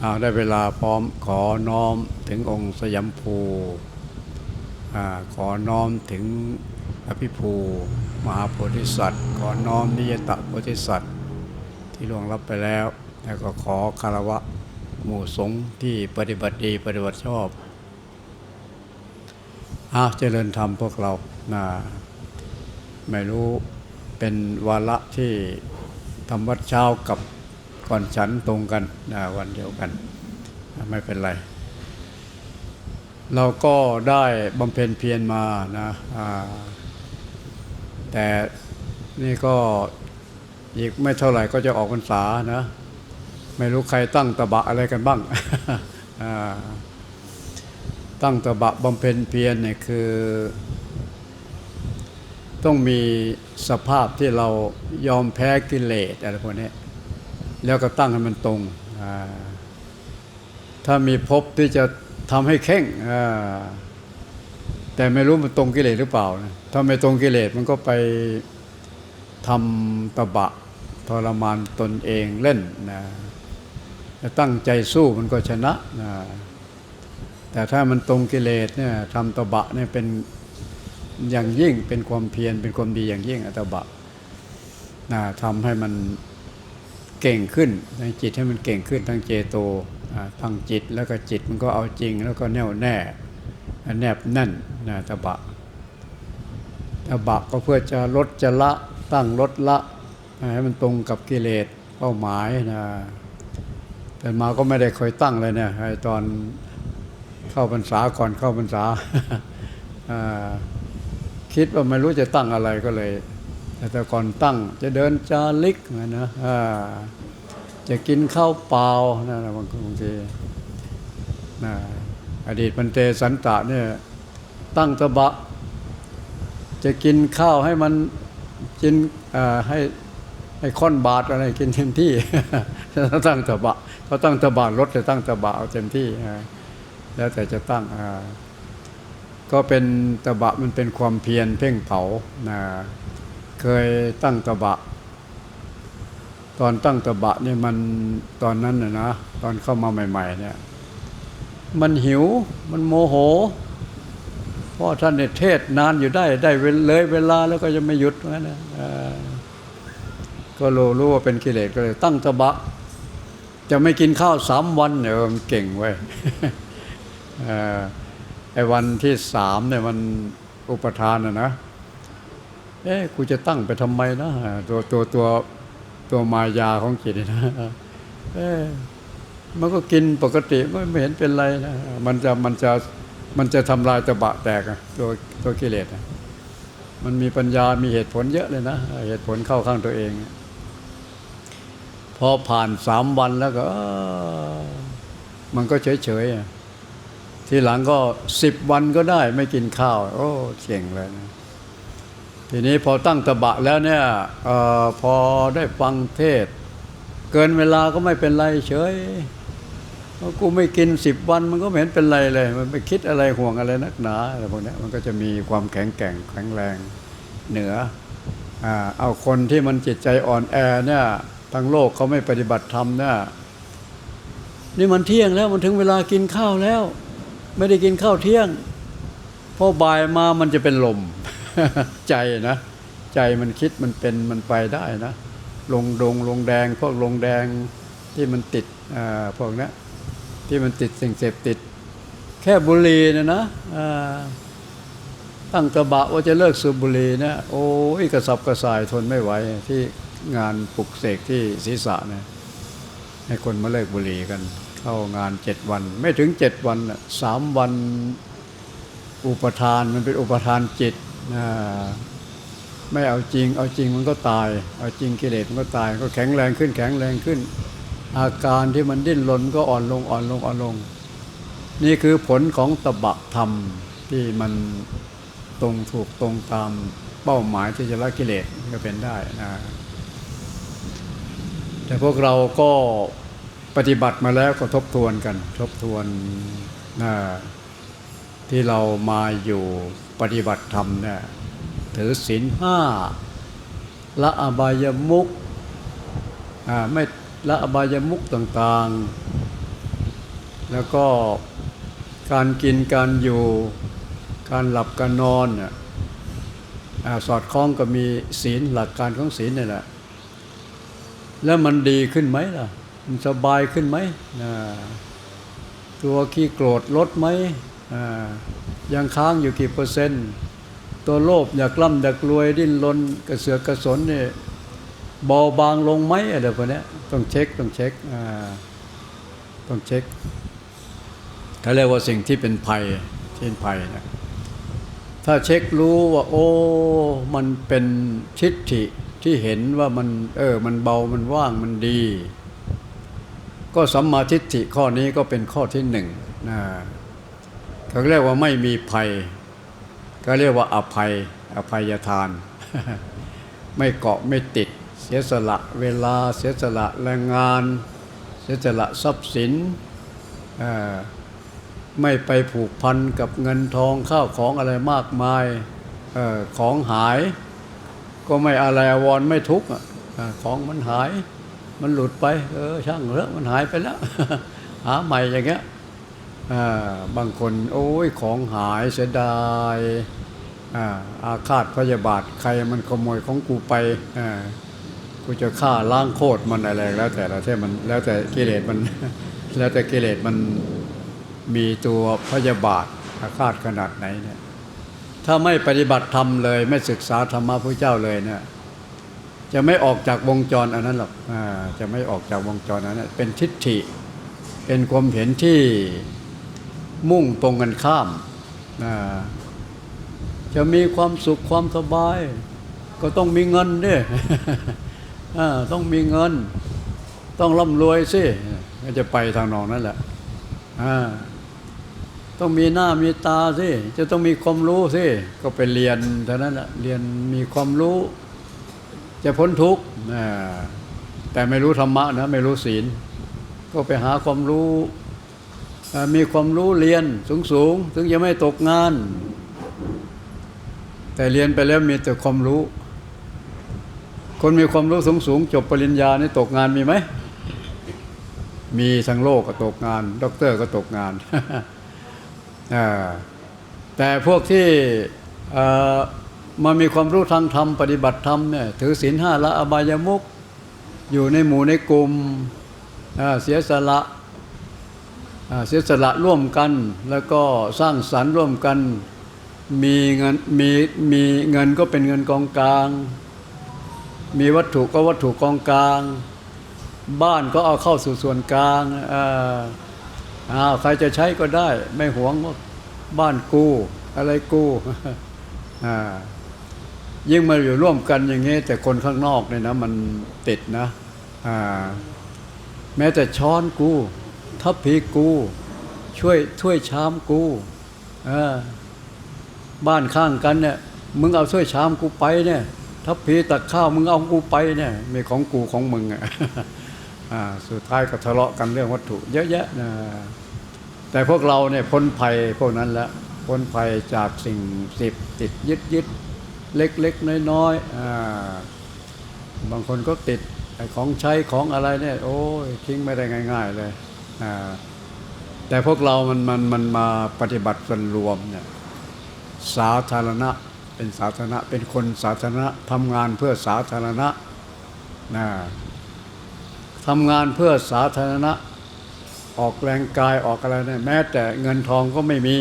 เอาได้เวลาพร้อมขอน้อมถึงองค์สยามภูขอน้อมถึงอภิภูมหาโพธิสัตว์ ขอน้อมนิยตโพธิสัตว์ ที่ล่วงรับไปแล้ว แล้วก็ขอคารวะหมู่สงฆ์ที่ปฏิบัติดีปฏิบัติชอบอาเจริญธรรมพวกเรานะไม่รู้เป็นวาระที่ทำวัดเช้ากับ ก่อนฉันตรงกันวันเดียวกัน ไม่เป็นไร เราก็ได้บำเพ็ญเพียรมานะแต่นี่ก็อีกไม่เท่าไหร่ก็จะออกพรรษานะ ไม่รู้ใครตั้งตะบะอะไรกันบ้าง ตั้งตะบะบำเพ็ญเพียรเนี่ยคือ ต้องมีสภาพที่เรายอมแพ้กิเลสอะไรพวกนี้ แล้วก็ตั้งให้มันตรง ถ้ามีภพที่จะทำให้เข่งแต่ไม่รู้มันตรงกิเลสหรือเปล่านะถ้าไม่ตรงกิเลสมันก็ไปทำตะบะทรมานตนเองเล่นนะตั้งใจสู้มันก็ชนะนะแต่ถ้ามันตรงกิเลสเนี่ยทำตะบะเนี่ยเป็นอย่างยิ่งเป็นความเพียรเป็นความดีอย่างยิ่งอัตบะนะทำให้มัน เก่งขึ้นทั้งจิตให้มันเก่งขึ้นทั้งเจโตอ่าทั้งจิตแล้วก็จิตมันก็เอาจริง แล้วก็แน่วแน่แนบแน่นนะตบะตบะก็เพื่อจะลดจะละตั้งลดละให้มันตรงกับกิเลสเป้าหมายนะแต่มาก็ไม่ได้เคยตั้งเลยเนี่ยตอนเข้าพรรษาก่อนเข้าพรรษาคิดว่าไม่รู้จะตั้งอะไรก็เลย แต่ก่อนตั้ง จะเดินจาริกนะจะกินข้าวเปล่านะบางบางทีนะอดีตพันเตสันตะเนี่ยตั้งตะบะ จะกินข้าวให้มันกินให้ให้ค่อนบาทอะไรกินเต็มที่ตั้งตะบะเขาตั้งตะบะรถจะตั้งตะบะเอาเต็มที่แล้วแต่จะตั้งก็เป็นตะบะมันเป็นความเพียรเพ่งเผานะ เคยตั้งตะบะ ตอนตั้งตะบะเนี่ยมันตอนนั้นนะนะตอนเข้ามาใหม่ ๆ เนี่ย มันหิวมันโมโหเพราะท่านเนี่ยเทศนานอยู่ได้ได้เลยเวลาแล้วก็จะไม่หยุดนะก็รู้รู้ว่าเป็นกิเลสก็เลย ตั้งตะบะ จะไม่กินข้าวสามวันเนี่ยมันเก่งไว้ยไอ้วันที่สามเนี่ยมันอุปทานนะนะ เอ๊ะกูจะตั้งไปทำไมนะตัวตัวตัวตัวมายาของจิตนะเอ๊ะมันก็กินปกติไม่ไม่เห็นเป็นไรนะมันจะมันจะมันจะทำลายตะบะแตกอะตัวตัวกิเลสมันมีปัญญามีเหตุผลเยอะเลยนะเหตุผลเข้าข้างตัวเองพอผ่านสามวันแล้วก็ มันก็เฉยเฉยๆทีหลังก็สิบวันก็ได้ไม่กินข้าว โอ้เก่งเลยนะ ทีนี้พอตั้งตะบะแล้วเนี่ยออพอได้ฟังเทศ เกินเวลาก็ไม่เป็นไรเฉยกูไม่กินสิบวันมันก็ไม่เห็นเป็นไรเลย มันไม่คิดอะไรห่วงอะไรนักหนาอะไรพวกนี้มันก็จะมีความแข็งแกร่งแข็งแรงเหนืออเอาคนที่มันจิตใจอ่อนแอเนี่ยทั้งโลกเขาไม่ปฏิบัติธรรมเนี่ยนี่มันเที่ยงแล้วมันถึงเวลากินข้าวแล้ว ไม่ได้กินข้าวเที่ยงพอบ่ายมามันจะเป็นลม ใจนะ ใจมันคิดมันเป็นมันไปได้นะ ลงดงลงแดงพวกลงแดงที่มันติดอ่าพวกเนี้ยที่มันติดสิ่งเสพติด แค่บุหรี่เนะนะอ่าตั้งตะบะว่าจะเลิกสูบบุหรี่นะโอ้ยกระสับกระส่ายทนไม่ไหวที่งานปลุกเสกที่ศีรษะนะให้คนมาเลิกบุหรี่กัน เข้างานเจ็ดวัน ไม่ถึงเจ็ดวันสามวันอุปทานมันเป็นอุปทานจิต ไม่เอาจริง เอาจริงมันก็ตาย เอาจริงกิเลสมันก็ตาย ก็แข็งแรงขึ้นแข็งแรงขึ้น อาการที่มันดิ้นรนก็อ่อนลงอ่อนลงอ่อนลง นี่คือผลของตบะธรรมที่มันตรงถูกตรงตามเป้าหมายที่จะละกิเลสก็เป็นได้นะแต่พวกเราก็ปฏิบัติมาแล้วก็ทบทวนกัน ทบทวนนะที่เรามาอยู่ ปฏิบัติธรรมเนี่ยถือศีลห้าละอบายมุกไม่ละอบายมุกต่างๆ แล้วก็การกินการอยู่ การหลับการนอนน่ะอ่าสอดคล้องกับมีศีลหลักการของศีลนี่แหละ แล้วมันดีขึ้นไหมล่ะ มันสบายขึ้นไหมตัวขี้โกรธลดไหม ยังค้างอยู่กี่เปอร์เซ็นต์ ตัวโลภอยากร่ำอยากรวยดิ้นรนกระเสือกกระสนเนี่ยเบาบางลงไหมอะไรพวกนี้ต้องเช็คต้องเช็คต้องเช็คเขาเรียกว่าสิ่งที่เป็นภัยที่เป็นภัยนะถ้าเช็ครู้ว่าโอ้มันเป็นทิฏฐิที่เห็นว่ามันเออมันเบามันว่างมันดี ก็สัมมาทิฏฐิข้อนี้ก็เป็นข้อที่หนึ่งนะ เขาเรียกว่าไม่มีภัย ก็เรียกว่าอภัย อภัยทาน ไม่เกาะไม่ติด เสียสละเวลาเสียสละแรงงาน เสียสละทรัพย์สินไม่ไปผูกพันกับเงินทองข้าวของอะไรมากมายออของหาย ก็ไม่อะไรอวรไม่ทุกข์ของมันหาย มันหลุดไป เออช่างเถอะมันหายไปแล้ว หาใหม่อย่างเงี้ย บางคนโอ้ยของหายเสียดายอาอาฆาตพยาบาทใครมันขโมยของกูไปอ่ากูจะฆ่าล้างโคตรมันอะไรแล้วแต่ละที่มันแล้วแต่กิเลสมัน แล้วแต่กิเลสมันมีตัวพยาบาทอาฆาตขนาดไหนเนี่ยถ้าไม่ปฏิบัติธรรมเลย ไม่ศึกษาธรรมะพระเจ้าเลยเนี่ยจะไม่ออกจากวงจรอันนั้นหรอกอาจะไม่ออกจากวงจรอันนั้นเป็นทิฏฐิ เป็นความเห็นที่ มุ่งตรงกันข้ามนะจะมีความสุขความสบาย ก็ต้องมีเงินด้วยอ่าต้องมีเงิน ต้องร่ำรวยสิก็จะไปทางนองนั่นแหละต้องมีหน้ามีตาสิจะต้องมีความรู้สิก็ไปเรียนเท่านั้นแหละเรียนมีความรู้ จะพ้นทุกข์แต่ไม่รู้ธรรมะนะไม่รู้ศีล ก็ไปหาความรู้ มีความรู้เรียนสูงสูงถึงจะไม่ตกงาน แต่เรียนไปแล้วมีแต่ความรู้ คนมีความรู้สูงสูงจบปริญญานี่ตกงานมีไหม มีทั้งโลกก็ตกงาน ด็อกเตอร์ก็ตกงานแต่พวกที่มามีความรู้ทางธรรมปฏิบัติธรรมเนี่ยถือศีลห้าละอบายมุกอยู่ในหมู่ในกลุ่มเสียสละ เสียสละร่วมกันแล้วก็สร้างสรรค์ร่วมกัน มีเงินมีมีเงินก็เป็นเงินกองกลาง มีวัตถุก็วัตถุกองกลาง บ้านก็เอาเข้าสู่ส่วนกลางอ่าใครจะใช้ก็ได้ ไม่หวงว่าบ้านกูอะไรกูอ่ายิ่งมาอยู่ร่วมกันอย่างนี้ แต่คนข้างนอกเนี่ยนะ มันติดนะอ่าแม้แต่ช้อนกู ทัพพีกู ช่วยถ้วยชามกูเออบ้านข้างกันเนี่ยมึงเอาถ้วยชามกูไปเนี่ย ทัพพีตักข้าวมึงเอากูไปเนี่ยมีของกูของมึงอะสุดท้ายก็ทะเลาะกันเรื่องวัตถุ เยอะแยะนะแต่พวกเราเนี่ยพ้นภัยพวกนั้นแล้วพ้นภัยจากสิ่งสิบติดยึดยึดเล็กเล็กน้อยน้อยๆบางคนก็ติดของใช้ของอะไรเนี่ย โอ้ยทิ้งไม่ได้ง่าย ๆ เลย แต่พวกเรามันมันมันมาปฏิบัติส่วนรวมเนี่ยสาธารณะเป็นสาธารณะเป็นคนสาธารณะทำงานเพื่อสาธารณะนะทำงานเพื่อสาธารณะ ออกแรงกายออกอะไรเนี่ยแม้แต่เงินทองก็ไม่มี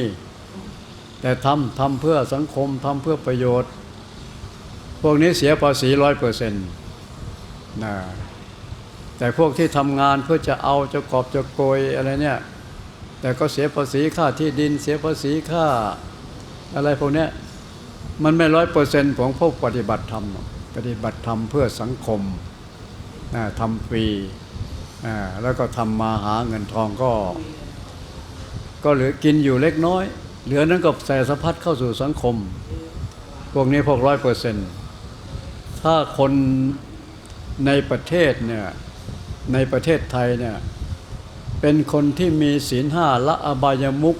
แต่ทำทำเพื่อสังคมทำเพื่อประโยชน์ พวกนี้เสียภาษีร้อยเปอร์เซ็นต์นะ แต่พวกที่ทำงานเพื่อจะเอาจะกอบจะโกยอะไรเนี่ย แต่ก็เสียภาษีค่าที่ดินเสียภาษีค่า อะไรพวกนี้มันไม่ร้อยเปอร์เซ็นต์ของพวกปฏิบัติธรรม ปฏิบัติธรรมเพื่อสังคมทำฟรีแล้วก็ทำมาหาเงินทองก็ ก็เหลือกินอยู่เล็กน้อย เหลือนั้นก็ใส่สะพัดเข้าสู่สังคม พวกนี้พวกร้อยเปอร์เซ็นต์ถ้าคนในประเทศเนี่ย ในประเทศไทยเนี่ยเป็นคนที่มีศีลห้าละอบายมุก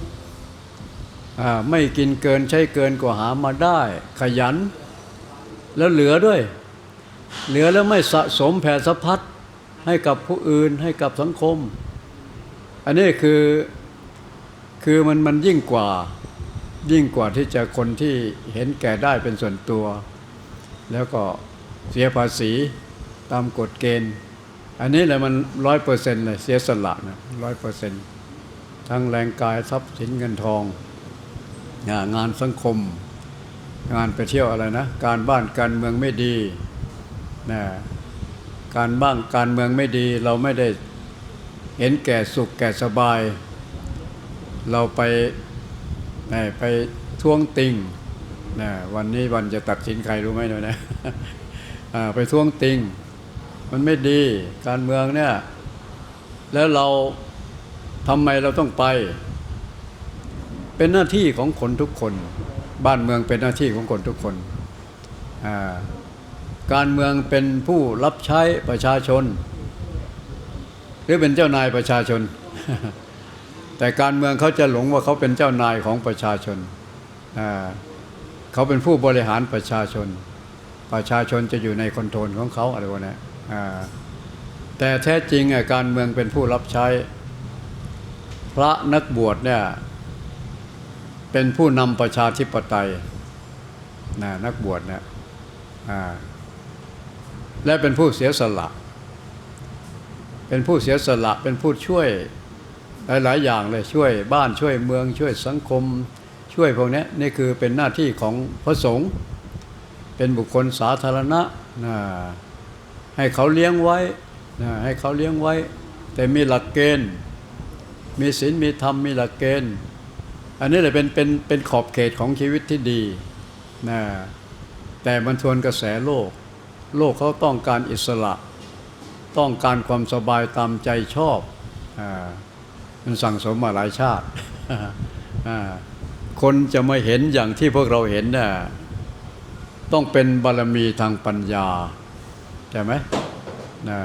ไม่กินเกินใช้เกินกว่าหามาได้ ขยัน แล้วเหลือด้วย เหลือแล้วไม่สะสมแผ่สะพัดให้กับผู้อื่นให้กับสังคม อันนี้คือคือมันมันยิ่งกว่ายิ่งกว่าที่จะคนที่เห็นแก่ได้เป็นส่วนตัว แล้วก็เสียภาษีตามกฎเกณฑ์ อันนี้แหละมันร้อยเปอร์เซ็นต์เลยเสียสละนะร้อยเปอร์เซ็นต์ทั้งแรงกายทรัพย์สินเงินทอง งานสังคม งานไปเที่ยวอะไรนะ การบ้านการเมืองไม่ดีนะการบ้างการเมืองไม่ดี เราไม่ได้เห็นแก่สุขแก่สบาย เราไปนะไปท้วงติงนะวันนี้วันจะตัดสินใครรู้ไหมเนี่ยนะไปท้วงติง มันไม่ดีการเมืองเนี่ย แล้วเราทำไมเราต้องไป เป็นหน้าที่ของคนทุกคน บ้านเมืองเป็นหน้าที่ของคนทุกคนการเมืองเป็นผู้รับใช้ประชาชน หรือเป็นเจ้านายประชาชน แต่การเมืองเขาจะหลงว่าเขาเป็นเจ้านายของประชาชนเขาเป็นผู้บริหารประชาชน ประชาชนจะอยู่ในคอนโทรลของเขาอะไรวะเนี่ย แต่แท้จริงการเมืองเป็นผู้รับใช้ พระนักบวชเนี่ยเป็นผู้นำประชาธิปไตยนะนักบวชเนี่ยและเป็นผู้เสียสละ เป็นผู้เสียสละเป็นผู้ช่วยหลาย ๆ อย่างเลยช่วยบ้านช่วยเมืองช่วยสังคมช่วยพวกนี้นี่คือเป็นหน้าที่ของพระสงฆ์เป็นบุคคลสาธารณะนะ ให้เขาเลี้ยงไว้นะให้เขาเลี้ยงไว้ แต่มีหลักเกณฑ์ มีศีลมีธรรมมีหลักเกณฑ์ อันนี้เลยเป็นเป็นเป็นขอบเขตของชีวิตที่ดีนะแต่มันทวนกระแสโลก โลกเขาต้องการอิสระ ต้องการความสบายตามใจชอบอามันสั่งสมมาหลายชาติอ่าคนจะมาเห็นอย่างที่พวกเราเห็นน่ะต้องเป็นบารมีทางปัญญา ช่ไหมนะ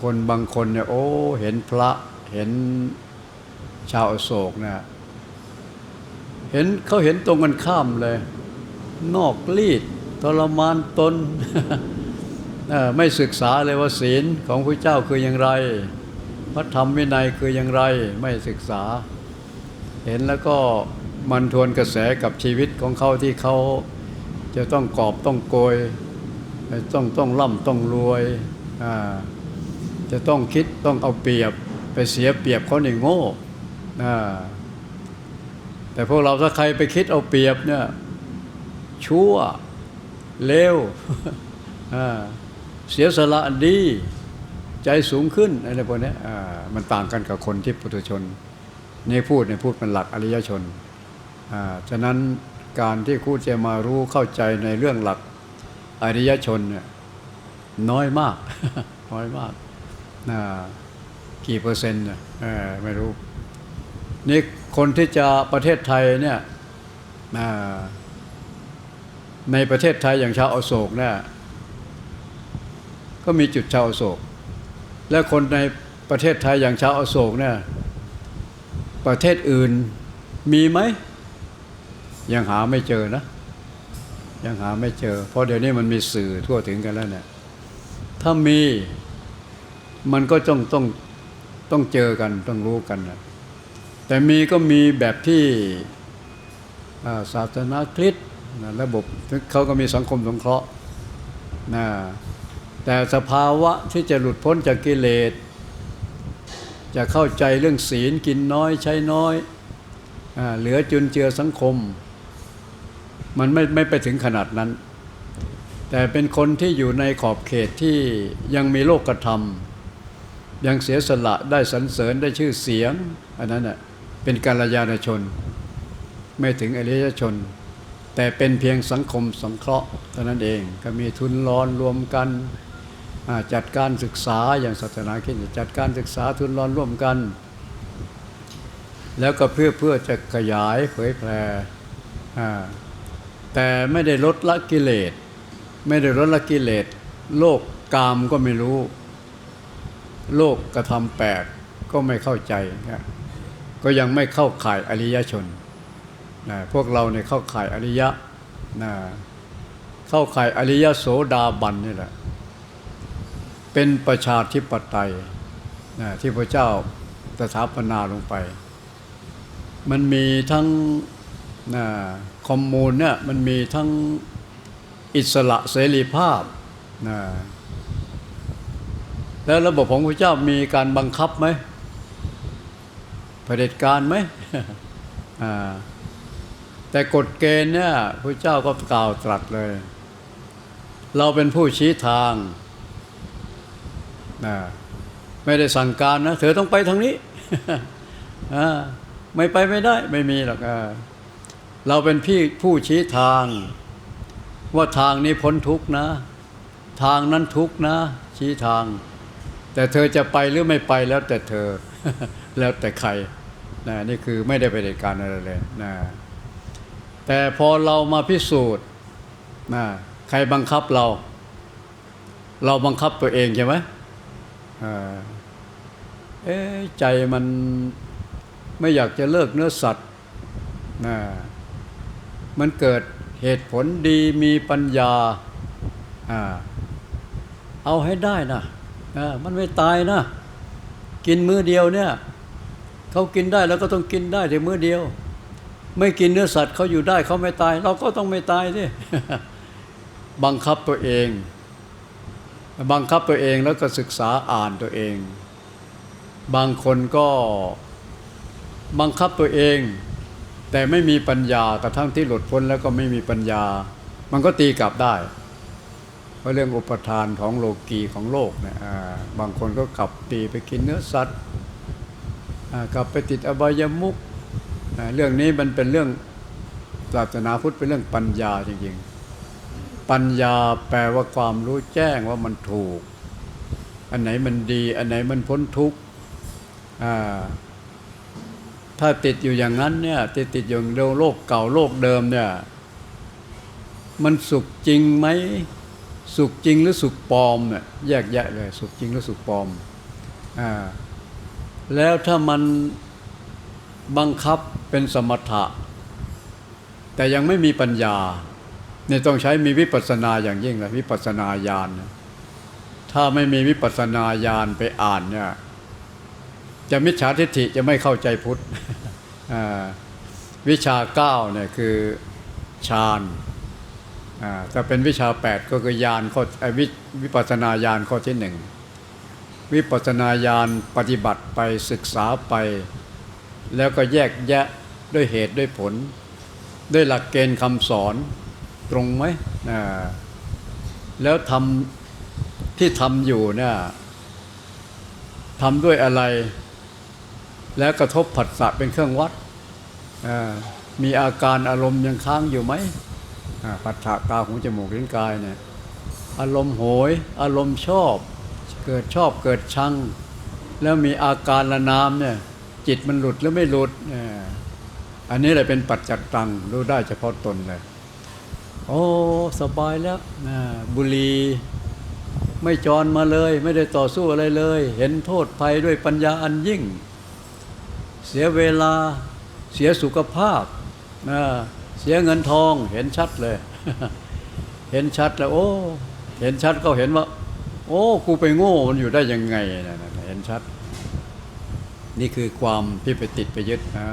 คนบางคนเนี่ยโอ้เห็นพระเห็นชาวโศกเนี่ยเห็นเขาเห็นตรงกันข้ามเลย นอกลีดทรมานตนไม่ศึกษาเลยว่าศีลของพระเจ้าคืออย่างไร พระธรรมวินัยคืออย่างไรไม่ศึกษา เห็นแล้วก็มันทวนกระแสกับชีวิตของเขาที่เขาจะต้องกอบต้องโกย ต้องต้องร่ำต้องรวยจะต้องคิดต้องเอาเปรียบไปเสียเปรียบเขาในโง่แต่พวกเราถ้าใครไปคิดเอาเปรียบเนี่ยชั่วเลวเสียสละดีใจสูงขึ้นอะไรพวกนี้มันต่างกันกับคนที่ปุถุชนนี่พูดเนี่ยพูดเป็นหลักอริยชนอ่าฉะนั้นการที่คู่จะมารู้เข้าใจในเรื่องหลัก อริยชนเนี่ยน้อยมาก น้อยมากนะกี่เปอร์เซ็นต์เนี่ยไม่รู้ นี่คนที่จะประเทศไทยเนี่ยในประเทศไทยอย่างชาวอโศกเนี่ยก็มีจุดชาวอโศก และคนในประเทศไทยอย่างชาวอโศกเนี่ยประเทศอื่นมีไหม ยังหาไม่เจอนะ ยังหาไม่เจอ เพราะเดี๋ยวนี้มันมีสื่อทั่วถึงกันแล้วเนี่ยถ้ามีมันก็ต้องต้องต้องเจอกันต้องรู้กันนะแต่มีก็มีแบบที่อาศาสนาคริสต์นะระบบเขาก็มีสังคมสงเคราะห์นะแต่สภาวะที่จะหลุดพ้นจากกิเลส จะเข้าใจเรื่องศีลกินน้อยใช้น้อยอเหลือจุนเจือสังคม มันไม่ไม่ไปถึงขนาดนั้น แต่เป็นคนที่อยู่ในขอบเขตที่ยังมีโลกธรรม ยังเสียสละได้สรรเสริญได้ชื่อเสียง อันนั้นน่ะเป็นกาลยานชน ไม่ถึงอริยชน แต่เป็นเพียงสังคมสงเคราะห์เท่านั้นเองก็มีทุนรอนรวมกันจัดการศึกษาอย่างศาสนาคริสต์จัดการศึกษาทุนรอนร่วมกัน แล้วก็เพื่อเพื่อจะขยายเผยแพร่ แต่ไม่ได้ลดละกิเลส ไม่ได้ลดละกิเลส โลกกามก็ไม่รู้ โลกกระทำแปลกก็ไม่เข้าใจนะก็ยังไม่เข้าข่ายอริยชนนะพวกเราเนี่ยเข้าข่ายอริยะนะเข้าข่ายอริยโสดาบันนี่แหละ เป็นประชาธิปไตยนะที่พระเจ้าสถาปนาลงไป มันมีทั้ง คอมมูนเนี่ยมันมีทั้งอิสระเสรีภาพนะแล้วระบบของพระเจ้ามีการบังคับไหมเผด็จการไหมแต่กฎเกณฑ์เนี่ยพระเจ้าก็กล่าวตรัสเลย เราเป็นผู้ชี้ทางนะไม่ได้สั่งการนะ เธอต้องไปทางนี้ ไม่ไปไม่ได้ ไม่มีหรอกอ เราเป็นพี่ผู้ชี้ทาง ว่าทางนี้พ้นทุกนะ ทางนั้นทุกนะ ชี้ทาง แต่เธอจะไปหรือไม่ไปแล้วแต่เธอ แล้วแต่ใครนะนี่คือไม่ได้ไปเด็ดการอะไรเลยนะแต่พอเรามาพิสูจน์นะใครบังคับเรา เราบังคับตัวเองใช่ไหมอ่าเอ๊ใจมันไม่อยากจะเลิกเนื้อสัตว์นะ มันเกิดเหตุผลดีมีปัญญาอเอาให้ได้นะอ่ามันไม่ตายนะ กินมื้อเดียวเนี่ยเขากินได้แล้วก็ต้องกินได้แต่มื้อเดียว ไม่กินเนื้อสัตว์เขาอยู่ได้เขาไม่ตาย เราก็ต้องไม่ตายสิบังคับตัวเอง บังคับตัวเองแล้วก็ศึกษาอ่านตัวเอง บางคนก็บังคับตัวเอง แต่ไม่มีปัญญากระทั่งที่หลุดพ้นแล้วก็ไม่มีปัญญา มันก็ตีกลับได้เพราะเรื่องอุปทานของโลกีของโลกเนี่ยบางคนก็กลับตีไปกินเนื้อสัตว์กลับไปติดอบายมุขเรื่องนี้มันเป็นเรื่องศาสนาพุทธเป็นเรื่องปัญญาจริงๆ ปัญญาแปลว่าความรู้แจ้งว่ามันถูก อันไหนมันดี อันไหนมันพ้นทุกข์ ถ้าติดอยู่อย่างนั้นเนี่ยติดติดอยู่ในโลกเก่าโลกเดิมเนี่ย มันสุขจริงไหมสุขจริงหรือสุขปลอมเนี่ยแยกแยะเลย สุขจริงหรือสุขปลอมอ่าแล้วถ้ามันบังคับเป็นสมถะ แต่ยังไม่มีปัญญาเนี่ยต้องใช้มีวิปัสสนาอย่างยิ่งเลยวิปัสสนาญาณถ้าไม่มีวิปัสสนาญาณไปอ่านเนี่ย จะมิจฉาทิฏฐิจะไม่เข้าใจพุทธวิชาเก้าเนี่ยคือฌานอ่าถ้าเป็นวิชา 8 ก็คือญาณข้อวิวิปัสนาญาณข้อที่หนึ่งวิปัสนาญาณปฏิบัติไปศึกษาไป แล้วก็แยกแยะด้วยเหตุด้วยผล ด้วยหลักเกณฑ์คำสอนตรงไหมแล้วทำที่ทำอยู่เนี่ยทำด้วยอะไร แล้วกระทบผัสสะเป็นเครื่องวัด มีอาการอารมณ์ยังค้างอยู่ไหมอ่าปัฏฐะตาหูจมูกลิ้นกายเนี่ยอารมณ์โหย อารมณ์ชอบ เกิดชอบเกิดชัง แล้วมีอาการละนามเนี่ยจิตมันหลุดหรือไม่หลุดเนี่ยอันนี้แหละเป็นปัจจัตตังรู้ได้เฉพาะตนเลย โอ้สบายแล้วบุรีไม่จรมาเลย ไม่ได้ต่อสู้อะไรเลย เห็นโทษภัยด้วยปัญญาอันยิ่ง เสียเวลาเสียสุขภาพ เสียเงินทองเห็นชัดเลย เห็นชัดแล้ว โอ้ เห็นชัดก็เห็นว่า โอ้กูไปโง่มันอยู่ได้ยังไงนะเห็นชัด นี่คือความที่ไปติดไปยึดนะ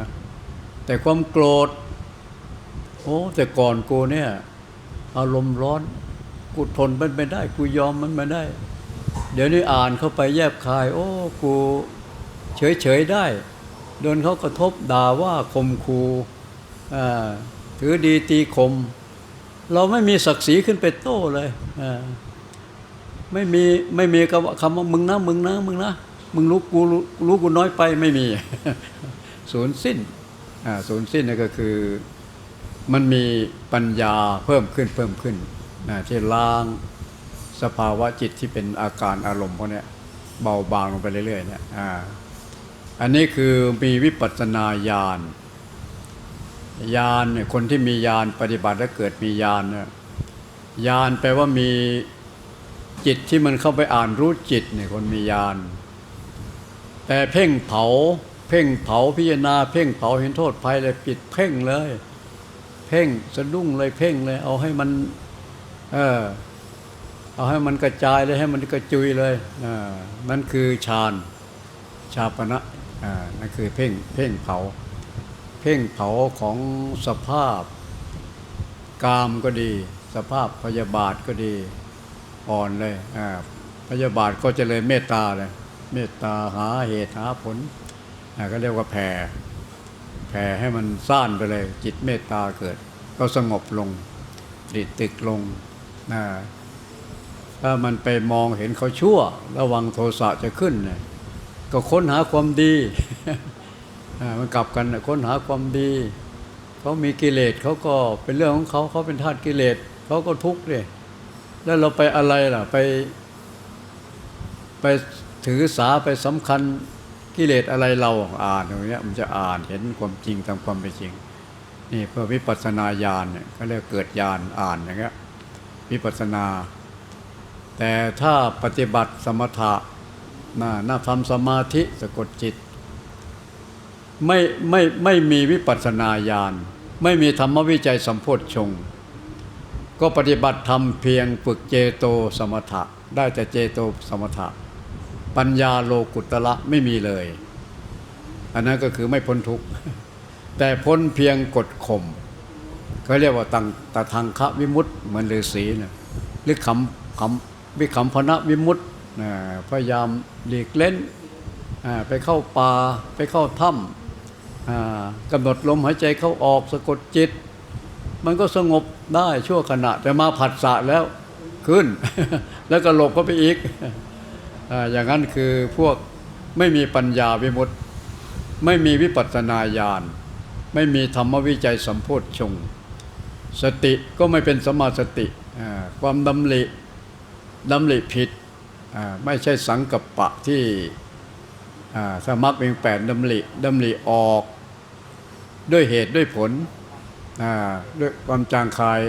แต่ความโกรธ โอ้ แต่ก่อนกูเนี่ย อารมณ์ร้อน กูทนมันไม่ได้ กูยอมมันไม่ได้ เดี๋ยวนี้อ่านเข้าไปแยบคาย โอ้ กูเฉยเฉยได้ โดนเขากระทบด่าว่าคมคูอ่ถือดีตีคม เราไม่มีศักดิ์ศรีขึ้นไปโต้เลยไม่มีไม่มีคำว่าคำว่ามึงนะมึงนะมึงนะมึงรู้กูรู้รู้กูน้อยไปไม่มีศูนย์สิ้นอ่าศูนย์สิ้นนี่ก็คือมันมีปัญญาเพิ่มขึ้นเพิ่มขึ้นนะที่ล้างสภาวะจิตที่เป็นอาการอารมณ์พวกนี้เบาบางลงไปเรื่อยๆเนี่ยอ่า อันนี้คือมีวิปัสสนาญาณญาณเนี่ยคนที่มีญาณปฏิบัติแล้วเกิดมีญาณเนี่ยญาณแปลว่ามีจิตที่มันเข้าไปอ่านรู้จิตเนี่ยคนมีญาณแต่เพ่งเผา เพ่งเผาพิจารณา เพ่งเผาเห็นโทษภัยเลยปิดเพ่งเลย เพ่งสะดุ้งเลยเพ่งเลย เอาให้มันเออเอาให้มันกระจายเลยให้มันกระจุยเลยอ่านั่นคือฌานชาปณะ นั่นคือเพ่งเพ่งเผา เพ่งเผาของสภาพกามก็ดี สภาพพยาบาทก็ดีอ่อนเลยพยาบาทก็เจริญเมตตาเลยเมตตาหาเหตุหาผลก็เรียกว่าแผ่แผ่ให้มันซ่านไปเลย จิตเมตตาเกิด ก็สงบลงดิดตึกลงถ้ามันไปมองเห็นเขาชั่ว ระวังโทสะจะขึ้นเนี่ย ก็ค้นหาความดีมันกลับกันค้นหาความดี เขามีกิเลสเขาก็เป็นเรื่องของเขาเขาเป็นธาตุกิเลสเขาก็ทุกข์เลยแล้วเราไปอะไรล่ะไป ไปถือสาไปสำคัญกิเลสอะไรเราอ่านอย่างเงี้มันจะอ่านเห็นความจริงตามความเป็นจริง นี่เพื่อวิปัสสนาญาณเนี่ยก็เรียกเกิดญาณอ่านอย่างเงี้ยวิปัสสนา แต่ถ้าปฏิบัติสมถะ น่าน่าทำสมาธิสะกดจิต ไม่ไม่ไม่มีวิปัสสนาญาณ ไม่มีธรรมวิจัยสัมโพธชง ก็ปฏิบัติธรรมเพียงฝึกเจโตสมถะ ได้แต่เจโตสมถะ ปัญญาโลกุตละไม่มีเลย อันนั้นก็คือไม่พ้นทุกข์ แต่พ้นเพียงกดข่มเขาเรียกว่าตังตะทางคะวิมุตต์เหมือนฤาษีนะหรือคำคำวิคำพนะวิมุตต์ พยายามหลีกเล่นไปเข้าป่าไปเข้าถ้ำกำหนดลมหายใจเข้าออกสะกดจิต มันก็สงบได้ชั่วขณะ แต่มาผัดสะแล้วขึ้น แล้วก็หลบก็ไปอีกออย่างนั้นคือพวกไม่มีปัญญาวิมุตติไม่มีวิปัสนาญาณ ไม่มีธรรมวิจัยสัมโพธชง สติก็ไม่เป็นสมาสติความดำริดำริผิด ไม่ใช่สังกัปปะที่อ่าสมักเป็นแปดดำริดำริออกด้วยเหตุด้วยผลด้วยความจางคาย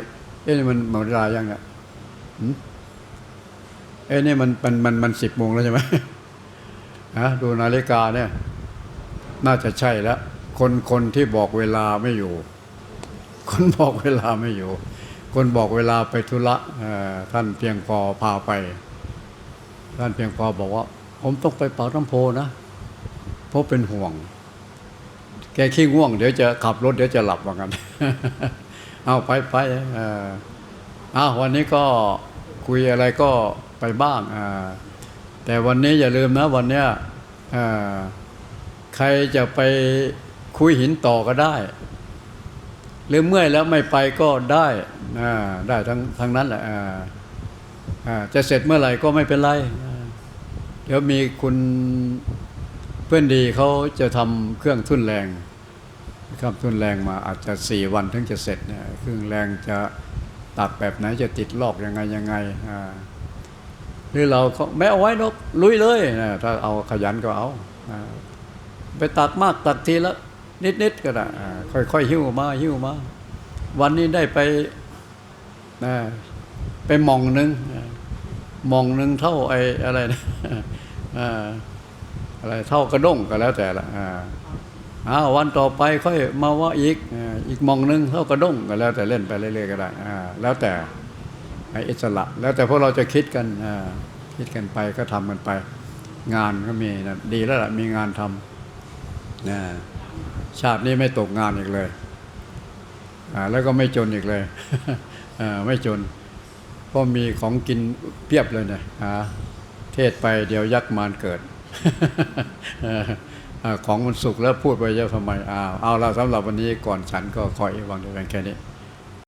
เอ๊ะนี่มันหมดเวลายังเนี่ยเอ๊ะนี่มันมันมันมันสิบโมงแล้วใช่ไหมฮะดูนาฬิกาเนี่ย น่าจะใช่แล้ว คนคนที่บอกเวลาไม่อยู่ คนบอกเวลาไม่อยู่ คนบอกเวลาไปธุระท่านเพียงพอพาไป ท่านเพียงพอบอกว่า ผมต้องไปเป่าน้ำโพนะเพราะเป็นห่วง แกขี้ง่วง เดี๋ยวจะขับรถเดี๋ยวจะหลับว่างั้นเอาไปไปเอออ้าววันนี้ก็คุยอะไรก็ไปบ้างแต่วันนี้อย่าลืมนะ วันเนี้ยใครจะไปคุยหินต่อก็ได้หรือเมื่อยแล้วไม่ไปก็ได้ได้ทั้งทั้งนั้นแหละจะเสร็จเมื่อไหร่ก็ไม่เป็นไร เดี๋ยวมีคุณเพื่อนดีเขาจะทำเครื่องทุ่นแรงครับทุ่นแรงมาอาจจะสี่วันถึงจะเสร็จเนี่ยเครื่องแรงจะตักแบบไหนจะติดลอกยังไงยังไงอ่าหรือเราก็ไม่เอาไว้นกลุยเลยนะถ้าเอาขยันก็เอาอไปตักมากตักทีละนิดๆก็ได้ค่อยๆหิ้วมาหิ้วมา วันนี้ได้ไปไปมองหนึ่ง มองหนึ่งเท่าไอ้อะไรนะอ่าอะไรเท่ากระด้งก็แล้วแต่ละอ่าอ้าววันต่อไปค่อยมาว่าอีกอีกมองหนึงเท่ากระด้งก็แล้วแต่เล่นไปเรื่อยๆก็ได้อ่าแล้วแต่ให้อิสระ แล้วแต่พวกเราจะคิดกันอ่าคิดกันไปก็ทำกันไป งานก็มีนะดีแล้วล่ะมีงานทำนะชาตินี้ไม่ตกงานอีกเลยอ่าแล้วก็ไม่จนอีกเลยอ่าไม่จน เพราะมีของกินเพียบเลยเนี่ยอ่าเทศไปเดี๋ยวยักษ์มารเกิดของมันสุกแล้วพูดไปเยอะทำไมอ้าวเอาละสำหรับวันนี้ก่อนฉันก็คอยวังเดียวกันแค่นี้